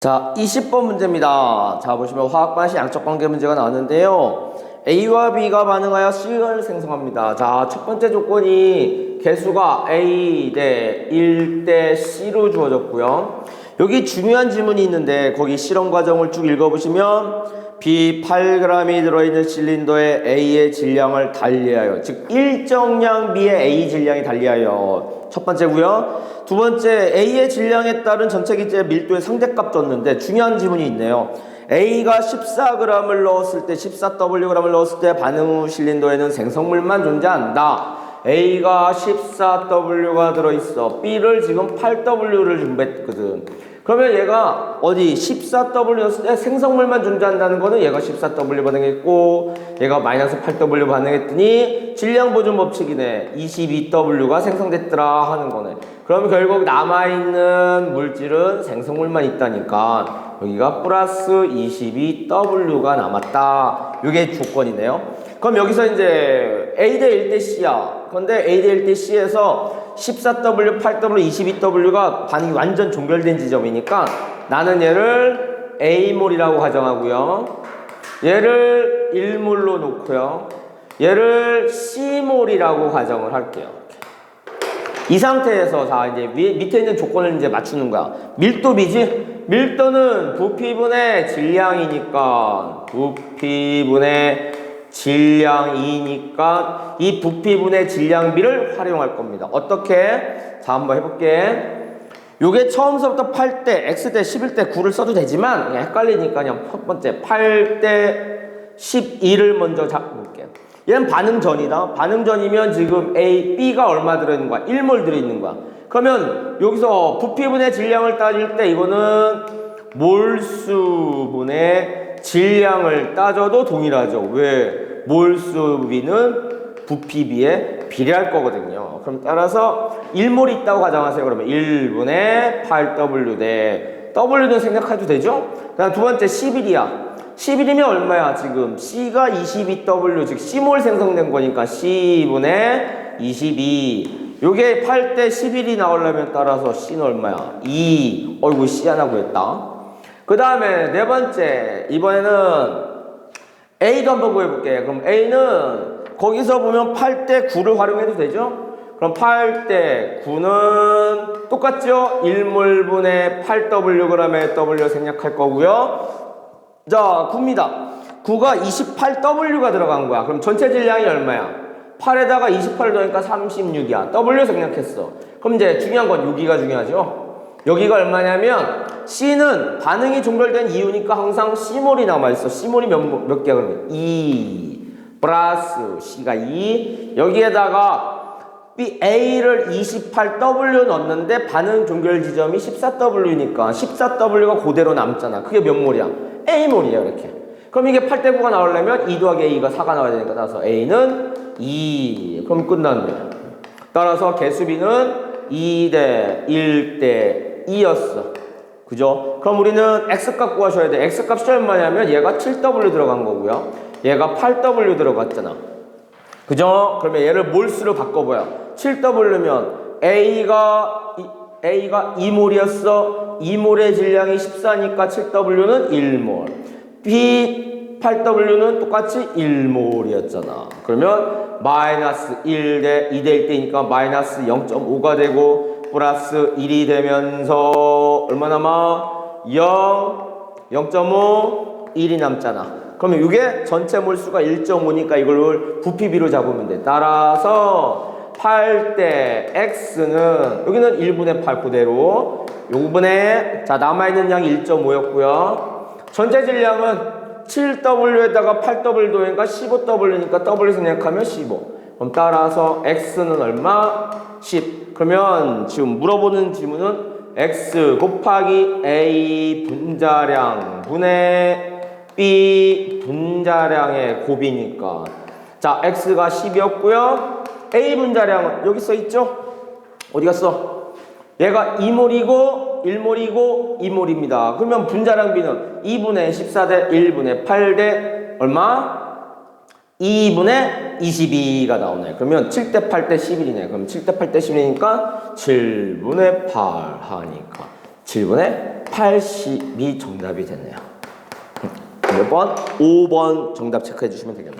자, 20번 문제입니다. 자, 보시면 화학 반시 양적 관계 문제가 나왔는데요. A와 B가 반응하여 C를 생성합니다. 자, 첫 번째 조건이 개수가 A 대 1 대 C로 주어졌고요. 여기 중요한 지문이 있는데 거기 실험 과정을 쭉 읽어보시면 B 8g이 들어있는 실린더에 A의 질량을 달리하여 즉 일정량 B의 A 질량이 달리하여 첫 번째고요. 두 번째 A의 질량에 따른 전체 기체 밀도의 상대값 줬는데 중요한 지문이 있네요. A가 14g을 넣었을 때 14Wg을 넣었을 때 반응 후 실린더에는 생성물만 존재한다. A가 14W가 들어있어. B를 지금 8W를 준비했거든. 그러면 얘가 어디 14W였을 때 생성물만 존재한다는 거는 얘가 14W 반응했고 얘가 마이너스 8W 반응했더니 질량 보존 법칙이네. 22W가 생성됐더라 하는 거네. 그럼 결국 남아있는 물질은 생성물만 있다니까 여기가 플러스 22W가 남았다. 이게 조건이네요. 그럼 여기서 이제 A 대 1 대 C야. 그런데 A 대 1 대 C에서 14W, 8W, 22W가 반응이 완전 종결된 지점이니까 나는 얘를 A몰이라고 가정하고요. 얘를 1몰로 놓고요. 얘를 C몰이라고 가정을 할게요. 이 상태에서 자 이제 위, 밑에 있는 조건을 이제 맞추는 거야. 밀도비지? 밀도는 부피분의 질량이니까 부피분의 질량이니까 이 부피분의 질량비를 활용할 겁니다. 어떻게? 자 한번 해볼게. 요게 처음서부터 8대, x대, 11대 9를 써도 되지만 그냥 헷갈리니까 그냥 첫 번째 8대 12를 먼저 잡을게요. 얘는 반응 전이다. 반응 전이면 지금 A, B가 얼마 들어있는 거야? 1몰 들어있는 거야. 그러면 여기서 부피분의 질량을 따질 때 이거는 몰수분의 질량을 따져도 동일하죠. 왜? 몰수비는 부피 비에 비례할 거거든요. 그럼 따라서 1몰이 있다고 가정하세요. 그러면 1분의 8W 대 W는 생각해도 되죠? 그다음 두 번째 11이야. 11이면 얼마야 지금? C가 22W 즉 C몰 생성된 거니까 C분의 22 요게 8 대 11이 나오려면 따라서 C는 얼마야? 2 어이구 C 하나 구했다 그 다음에 네 번째 이번에는 A도 한번 구해볼게 그럼 A는 거기서 보면 8대 9를 활용해도 되죠? 그럼 8대 9는 똑같죠? 1몰분의 8Wg의 W 생략할 거고요 자, 9입니다. 9가 28W가 들어간 거야. 그럼 전체 질량이 얼마야? 8에다가 28을 더니까 36이야. W 생략했어. 그럼 이제 중요한 건 여기가 중요하죠. 여기가 얼마냐면 C는 반응이 종결된 이유니까 항상 C몰이 남아있어. C몰이 몇, 몇 개야 그러면? 2 플러스 C가 2 여기에다가 B A를 28W 넣었는데 반응 종결 지점이 14W니까 14W가 그대로 남잖아. 그게 몇 몰이야? A몰이에요, 이렇게. 그럼 이게 8대 9가 나오려면 2 더하기 A가 4가 나와야 되니까 따라서 A는 2. 그럼 끝났네. 따라서 개수비는 2대 1대 2였어. 그죠? 그럼 우리는 X값 구하셔야 돼. X값이 얼마냐면 얘가 7W 들어간 거고요. 얘가 8W 들어갔잖아. 그죠? 그러면 얘를 몰수로 바꿔봐요. 7W면 A가 A가 2몰이었어. 2몰의 질량이 14니까 7W는 1몰. B 8W는 똑같이 1몰이었잖아. 그러면 마이너스 1 대 2 대 1대니까 마이너스 0.5가 되고 플러스 1이 되면서 얼마 남아? 0, 0.5, 1이 남잖아. 그러면 이게 전체 몰수가 1.5니까 이걸 부피비로 잡으면 돼. 따라서 8대 x는 여기는 1분의 8 그대로 요분의 자 남아있는 양이 1.5였고요. 전체 질량은 7W에다가 8W 도니까 15W니까 W 생략하면 15. 그럼 따라서 x는 얼마? 10. 그러면 지금 물어보는 질문은 x 곱하기 a 분자량 분의 b 분자량의 곱이니까 자 x가 10이었고요. A 분자량은 여기 써 있죠? 어디 갔어? 얘가 2몰이고 1몰이고 2몰입니다. 그러면 분자량 비는 2분의 14대 1분의 8대 얼마? 2분의 22가 나오네. 그러면 7대 8대 11이네. 그럼 7대 8대 11이니까 7분의 8 하니까 7분의 80이 정답이 됐네요. 몇 번? 5번 정답 체크해 주시면 되겠네요.